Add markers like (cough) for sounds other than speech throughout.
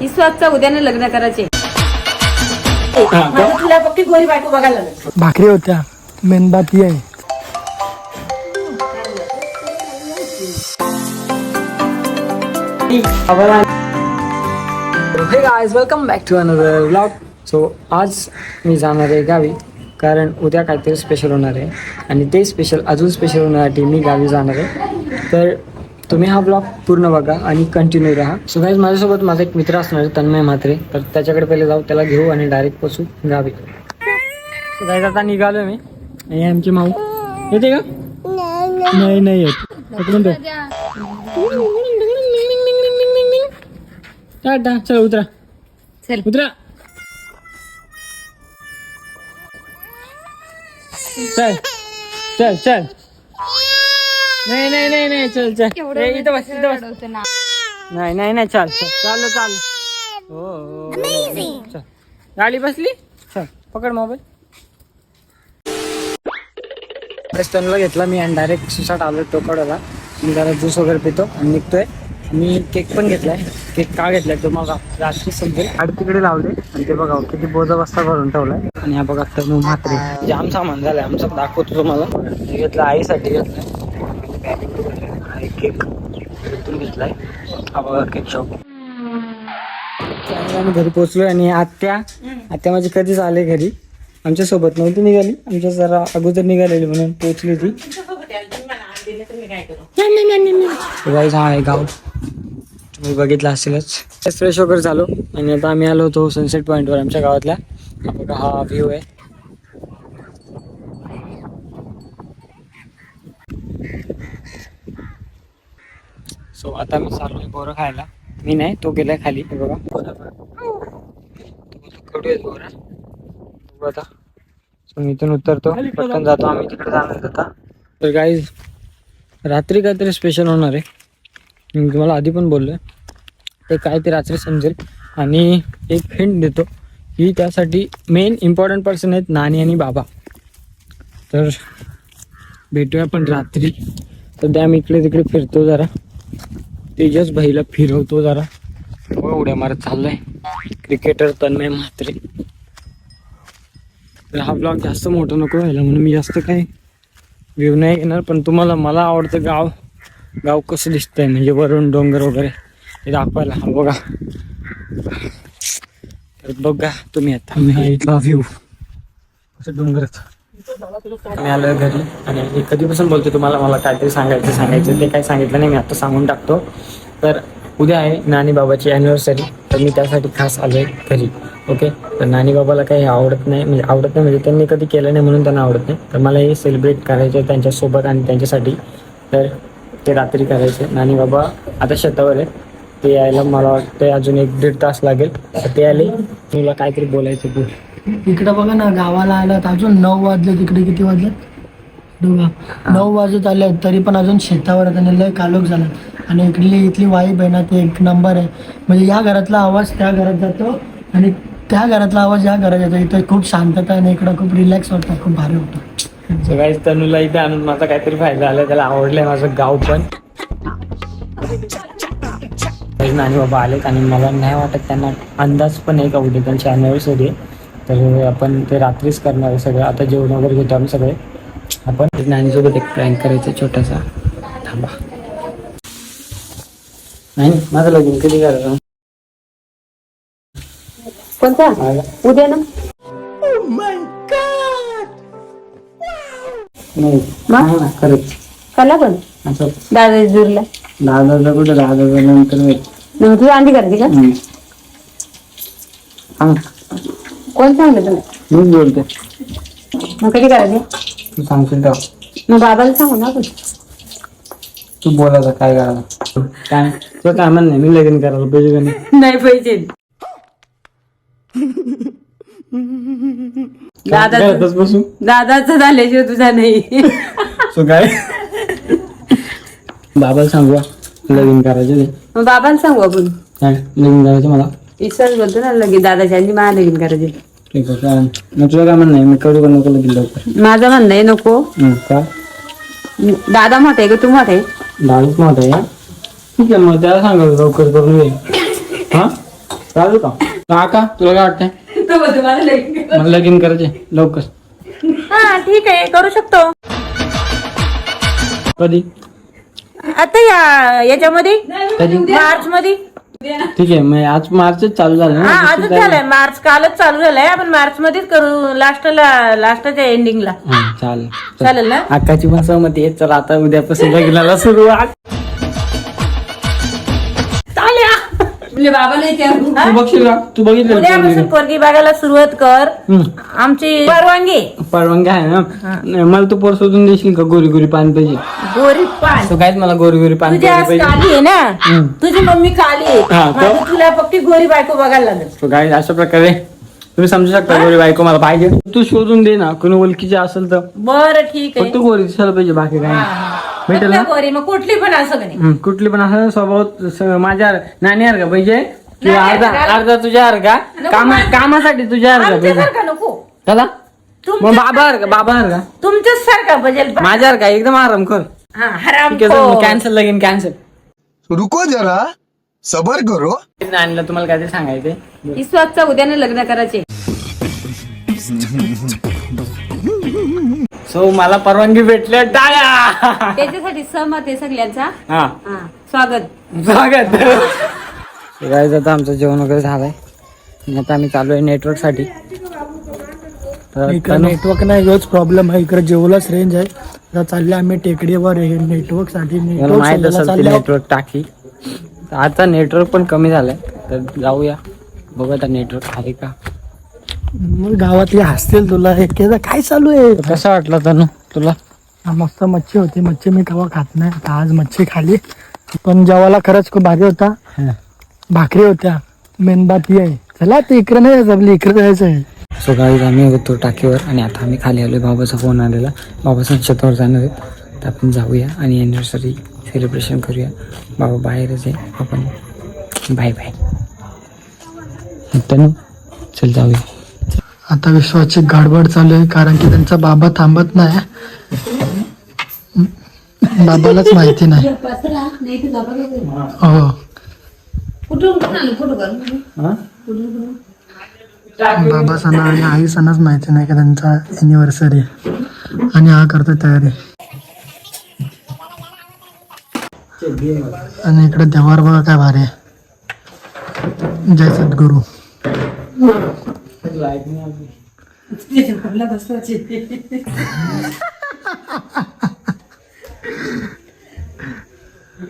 विश्वासचा उद्याने लग्न करायचे. मला तुला फक्त गोरी बायको बघायला लागेल. भाकरी होत्या. मेणबाती आहे. Hey guys welcome back to another vlog so आज मी जाणार आहे गावी कारण उद्या काहीतरी स्पेशल होणार आहे. आणि ते स्पेशल अजून स्पेशल होण्यासाठी मी गावी जाणार आहे. तर तुम्ही हा ब्लॉग पूर्ण बघा आणि कंटिन्यू राहा. सो गाईज माझ्यासोबत माझा एक मित्र असणार आहे तन्मय म्हात्रे. तर त्याच्याकडे पहिले जाऊ त्याला घेऊ आणि डायरेक्ट पोचू गावी. सो गाईज आता निघालो मी. आमची माऊ. येते का? नाही नाही येत. टाटा चल उतरा. चल. उतरा. चल चल चल. नाही नाही नाही नाही चल चल. ए, इथं बस इथं बस. नाही नाही नाही चल चल. चाल चाल. हो हो, हो चल. गाडी बसली? चल पकड मोबाईल. तनला घेतला मी आणि डायरेक्ट सुसाट आलो टोकडला मी जरा ज्यूस वगैरे पितो आणि निघतोय. मी केक पण घेतलाय. केक का घेतलाय तो मग रात्री समजेल आणि तिकडे लावले. आणि ते बघा किती बोजा बस्ता भरून ठेवलाय. आणि हा बघा तनु म्हात्रे. जाम सामान झालंय आमचं दाखवतो तुम्हाला. हे घेतलं आईसाठी घेतलाय. हा केक इथून घेतलाय हा बघा केक शॉप आम्ही घरी पोहोचलो आणि आत्या आत्या माझी कधीच आले घरी. आमच्यासोबत नव्हती निघाली. आमच्या जरा अगोदर निघालेली म्हणून पोहोचली ती गाईज हा आहे गाव. तुम्ही बघितलं असेलच. फ्रेश वगैरे झालो. आणि आता आम्ही आलो होतो सनसेट पॉईंटवर आमच्या गावातल्या. हा बघा हा व्ह्यू आहे. सो आता मी चाललोय बोरं खायला. मी नाही तो गेलाय खाली बघा. बोलतो, बघू आता. सो मी इथून उतरतो पटकन जातो आम्ही तिकडे जाणार आता. तर गाईज रात्री काहीतरी स्पेशल होणार आहे. मी तुम्हाला आधी पण बोललोय. ते काय ते रात्री समजेल. आणि एक हिंट देतो की त्यासाठी मेन इम्पॉर्टंट पर्सन आहेत नानी आणि बाबा. तर भेटूया पण रात्री. तर द्या मी इकडे तिकडे फिरतो जरा. तेजस भाईला फिरवतो जरा. उड्या मारत चाललाय. क्रिकेटर तन्मय म्हात्रे. तर हा ब्लॉग जास्त मोठा नको व्हायला म्हणून मी जास्त काही व्ह्यू नाही घेणार पण तुम्हाला मला आवडतं गाव गाव कसं दिसतंय? म्हणजे वरून डोंगर वगैरे हे दाखवायला. हा बघा. तर बघा तुम्ही आता. मी इथला व्ह्यू कसं डोंगरच मी आलोय घरी आणि कधीपासून बोलतो तुम्हाला? मला काहीतरी सांगायचं सांगायचं. ते काही सांगितलं नाही मी आता सांगून टाकतो. तर उद्या आहे नानी बाबाची अॅनिव्हर्सरी तर मी त्यासाठी खास आलोय घरी ओके? तर नानी बाबाला काही आवडत नाही म्हणजे आवडत नाही म्हणजे त्यांनी कधी केलं नाही म्हणून त्यांना आवडत नाही. तर मला हे सेलिब्रेट करायचं आहे त्यांच्यासोबत आणि त्यांच्यासाठी. तर ते रात्री करायचे. नानी बाबा आता शेतावर आहे ते यायला मला वाटतं अजून एक दीड तास लागेल. तर ते आले. तुला काहीतरी बोलायचं बोल. इकडं बघा ना गावाला आल्यात अजून नऊ वाजले तिकडे किती वाजले दोघा नऊ वाजत आले तरी पण अजून शेतावर आहेत आणि लय कालोख झाला. आणि इकडली इथली वाई बहिणा ते एक नंबर आहे. म्हणजे या घरातला आवाज त्या घरात जातो आणि त्या घरातला आवाज या घरात येतो. इथे खूप शांतता आहे आणि इकडं खूप रिलॅक्स वाटतं खूप भारी होतं सगळ्या तनुला इथे आणून माझा काहीतरी फायदा आला त्याला आवडलंय माझं गाव पण. आणि बाबा आलेत आणि मला नाही वाटत त्यांना अंदाज पण आहे का उद्या त्यांची अॅनिव्हर्सरी आहे तर आपण ते रात्रीच करणार आहे सगळं. आता जेवण वगैरे घेतो आम्ही सगळे. आपण नानीसोबत एक प्रँक करायचा छोटासा. थांबा. नाही माझं लगीन कधी करायचं कोणता? उद्या ना? नाही मग? नाही ना, खरंच. कला पण? असं दादा जुरला कुठं? हजार नंतर करायची का? कोण सांगलं तुला मीच बोलते. मग कधी करायची? तू सांगशील तेव्हा. मग बाबाला सांगू ना आपण. तू बोलायचं काय करायला काय तुझं काय म्हण नाही मी लगीन करायला पाहिजे का नाही? नाही पाहिजे. दादा घरातच बसू? दादाचं झाल्याशिवाय तुझा नाही. सो काय? बाबाला सांगू हा, लगीन करायचं नाही. मग बाबाला सांगू आपण. काय? लगीन करायचं मला? विश्वास बोलतो ना लगेच मला लगीन करायचे. ठीक आहे मग तुझं काय म्हण नाही मी करू का नको लगीन लवकर? माझं म्हणणं आहे नको. हं, का दादा मोठा आहे का? तू मोठा आहे? दहावीच मोठं आहे हा? ठीक आहे मग त्याला सांगा लवकर करून हा? चालेल का? काका तुला काय वाटतंय. मला लगीन करायचे लवकर. हा ठीक आहे करू शकतो. कधी? आता या याच्यामध्ये? कधी मार्च मध्ये ठीक आहे मग आज मार्चच चालू झालं हा ना आजच झालंय. मार्च कालच चालू झालंय. आपण मार्च मध्येच करू लास्टला लास्टच्या एंडिंगला चालेल. चालेल ना? अक्काची पण सहमती आहे. चला आता उद्यापासून लग्नाला सुरुवात. बाबाला तू बघशील का? तू बघितलं का? उद्यापासून पोरगी? बघायला सुरुवात कर. हम्म. आमची परवानगी. परवानगी आहे ना? नाही, मला तू पोर शोधून देशील का? गोरी गोरी पान पाहिजे. गोरी पान. तो काहीच मला गोरी गोरी पान तुझी आज पाहिजे. काली आहे ना. तुझी मम्मी काली आहे. हा, तुला फक्त गोरी बायको बघायला लागेल. अशा प्रकारे तुम्ही समजू शकता गोरी बायको मला पाहिजे. तू शोधून दे ना कोणी ओळखीचे असेल तर. बरं ठीक आहे. फक्त गोरी दिसायला पाहिजे बाकी काय नाही. भेटेल ना? फक्त गोरी मग कुठली पण असं का नाही. हम्म, कुठली पण असं स्वभाव स- माझ्या नाणी का पाहिजे की नाणी अर्धा का? अर्धा तुझ्या का? नको कामा मला. कामासाठी तुझ्या का पाहिजे आमच्यासारखा नको. चला. तुमच्या- मग बाबा का बाबा का? तुमच्याच सारखा बजेल माझ्या का एकदम आराम कर. हा हराम ठीक आहे कॅन्सल लगीन कॅन्सल रुको जरा. सबर करो. नानीला तुम्हाला काय ते सांगायचे विश्वासचा उद्याने लग्न करायचे. सो मला परवानगी भेटल्या टाळ्या! त्याच्यासाठी सहमत आहे सगळ्यांचा. हा. हा स्वागत. स्वागत! आता आमचं जेवण वगैरे झालंय. आणि आता आम्ही चालू आहे नेटवर्कसाठी तर इकडे नेटवर्क नाही योच प्रॉब्लेम आहे. इकडे जेवलाच रेंज आहे. आता चालले आम्ही टेकडीवर नेटवर्कसाठी. नेटवर्क टाकी. तर आता नेटवर्क पण कमी झालंय. तर जाऊया. बघू आता नेटवर्क आहे का? मग गावातले हसतील तुला. हे केलं काय चालू आहे? कसा वाटला तनु तुला? हा, मस्त मच्छी होती. मच्छी मी कवा खात नाही. आता आज मच्छी खाली. पण जेवायला खरंच खूप भारी होता. भाकरी होत्या. मेनबाती आहे. चला ते इकडे नाही जायचं. आपली इकडे जायचं आहे. सो गाईज आम्ही होतो टाकीवर आणि आता आम्ही खाली आलोय. बाबाचा फोन आलेला. बाबा शेतावर जाणार आहेत. तर आपण जाऊया आणि अॅनिव्हर्सरी सेलिब्रेशन करूया. बाबा बाहेरच आहे. आपण बाय बाय तनु चल जाऊया. आता विश्वाची गडबड चालू आहे कारण की त्यांचा बाबा थांबत नाही. बाबालाच माहिती नाही. हो. बाबा सणा आणि आई सणाच माहिती नाही का त्यांचा अॅनिव्हर्सरी आणि हा करतो तयारी. आणि इकडे देवार बघा काय भारी आहे. जय सद्गुरू.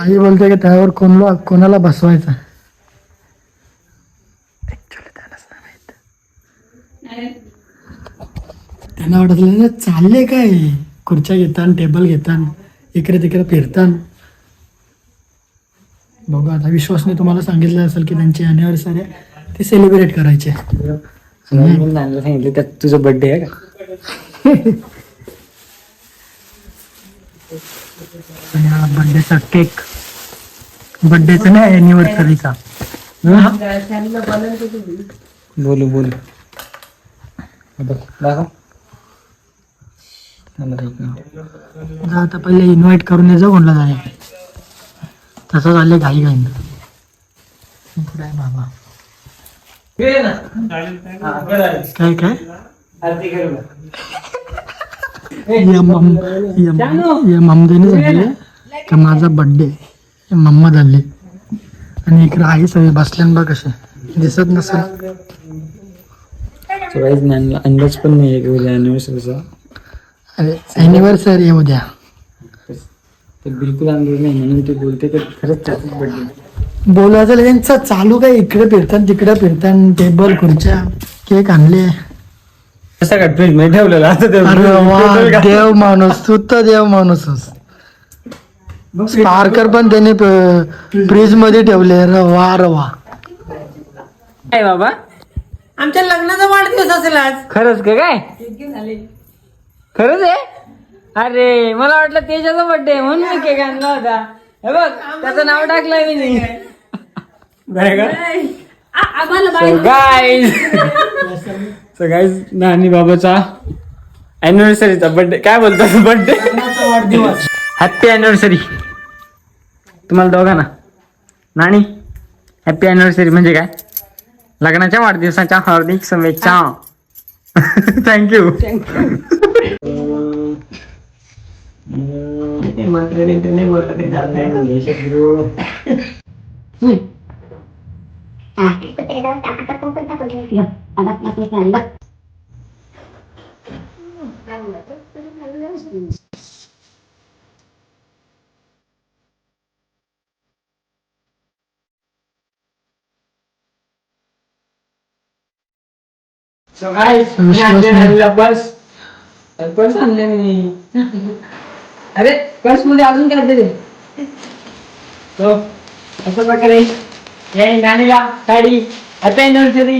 आई बोलते की त्यावर कोणला कोणाला बसवायचं? त्यांना वाटत चालले काय? खुर्च्या घेतान टेबल घेतान इकडे तिकडे फिरतान. बघू आता विश्वासने तुम्हाला सांगितलं असेल की त्यांची अॅनिव्हर्सरी आहे. ते सेलिब्रेट करायचे. सांगितलं त्यात तुझा बर्थडे आहे का? बर्थडेचा केक बर्थडेचा नाही अॅनिव्हर्सरीचा बोलू बोलू. आता पहिले इन्व्हाइट करून यायचं कोणला जाय तसं झालं घाई घाई आहे बाबा काय काय? या मम या मम- या ममदेने सांगितले की माझा बर्थडे मम्मा झाली. आणि इकडे आई सगळे बसल्यान बघ कसे दिसत नसेल. अंदाज पण नाही आहे. अरे अॅनिव्हर्सरी आहे उद्या तर बिलकुल अंदाज नाही. म्हणून ते बोलते की खरंच त्याचा बर्थडे बोलायचं त्यांचं चालू काय? इकडे फिरतान तिकडे फिरतान टेबल खुर्च्या केक आणले. कसा का फ्रीजमध्ये ठेवलेला? आता देव माणूस तू तर देव माणूस स्पार्कर पण त्याने फ्रीजमध्ये ठेवले. अरे वा रे वा. काय बाबा? आमच्या लग्नाचा वाढदिवस असेल आज. खरंच का काय? खरंच आहे? अरे मला वाटलं तेजाचा बर्थडे म्हणून मी केक आणला होता. हे बघ त्याचं नाव टाकलंय मी नाही. गाईज नानी बाबाचा अॅनिव्हर्सरीचा बर्थडे काय बोलतो बर्थडे हॅपी अॅनिव्हर्सरी तुम्हाला दोघांना. नानी हॅपी अॅनिव्हर्सरी म्हणजे काय? लग्नाच्या वाढदिवसाच्या हार्दिक शुभेच्छा. थँक्यू (laughs) बस बस आणले मी अरे बसमध्ये अजून काय दिले तो असं प्रकारे हे नानीला साडी हॅपी अॅनिव्हर्सरी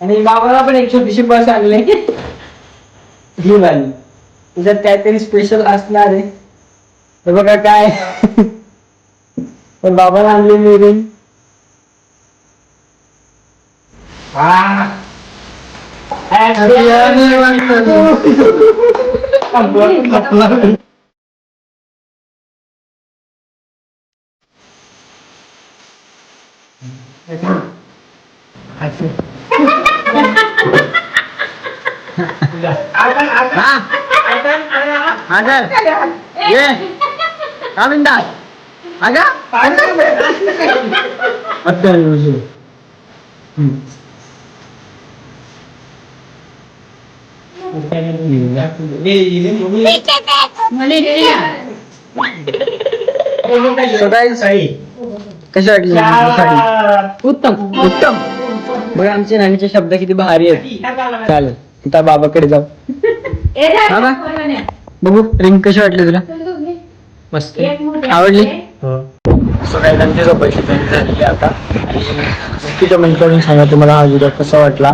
आणि बाबाला पण एक छोटीशी बस आणली. घेऊन आली त्याच्यात काहीतरी स्पेशल असणार आहे. हे बघा काय. पण बाबाला आणली मी रिंग (laughs) (laughs) सगळ्यांसाठी कशी वाटली साडी? उत्तम उत्तम. बघा आमचे नानीचे शब्द किती भारी आहेत. चालेल आता बाबाकडे जाऊ. बाबा. बघू रिंग कशी वाटली तुला? मस्त. आवडली? सो काही त्यांची झोपायची तयारी झालेली आता नक्की कमेंट करून सांगा तुम्हाला हा व्हिडिओ कसा वाटला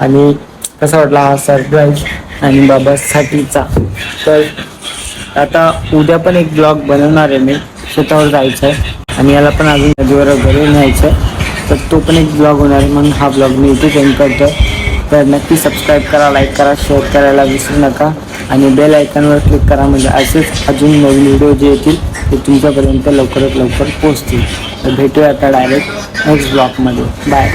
आणि कसा वाटला हा सरप्राईज आणि बाबासाठीचा. तर आता उद्या पण एक ब्लॉग बनवणार आहे मी शेतावर जायचं आहे आणि याला पण अजून नदीवर वगैरे न्यायचं आहे तर तो पण एक ब्लॉग होणार आहे म्हणून हा ब्लॉग मी इथे सेंड करतो तर नक्की सबस्क्राईब करा लाईक करा शेअर करायला विसरू नका. आणि बेल आयकॉनवर क्लिक करा म्हणजे असेच अजून नवीन व्हिडिओ जे येतील ते तुमच्यापर्यंत लवकरात लवकर पोहोचतील. तर भेटूया आता डायरेक्ट नेक्स्ट ब्लॉगमध्ये बाय